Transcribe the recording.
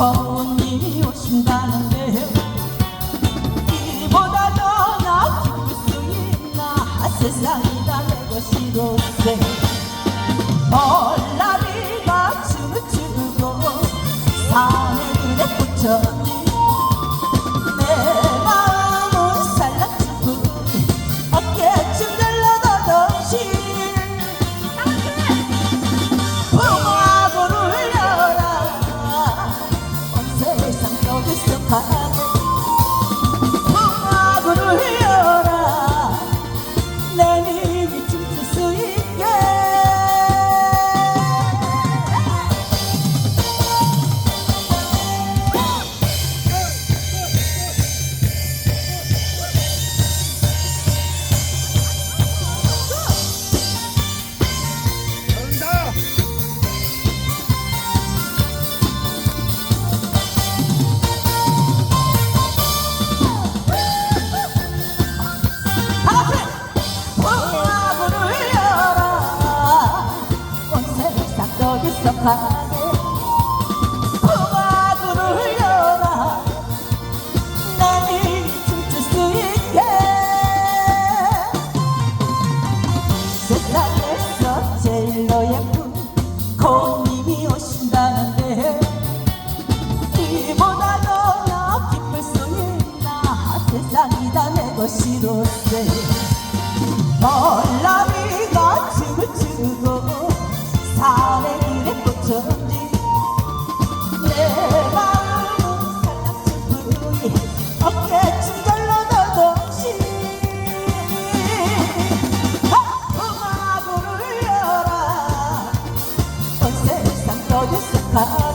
거운님이 오신다는데 이보다 더나 기쁠 수 있나? 세상이 다 내 것이로세 벌나비가 춤을 추고 내 high. 가네 풍악을 울려라. 내 춤출 수 있게. 세상에서 제일로 예쁜 고님이 오신다는데 이보다 더 기쁠 수 있나? 세상이 다 내 것이로세 I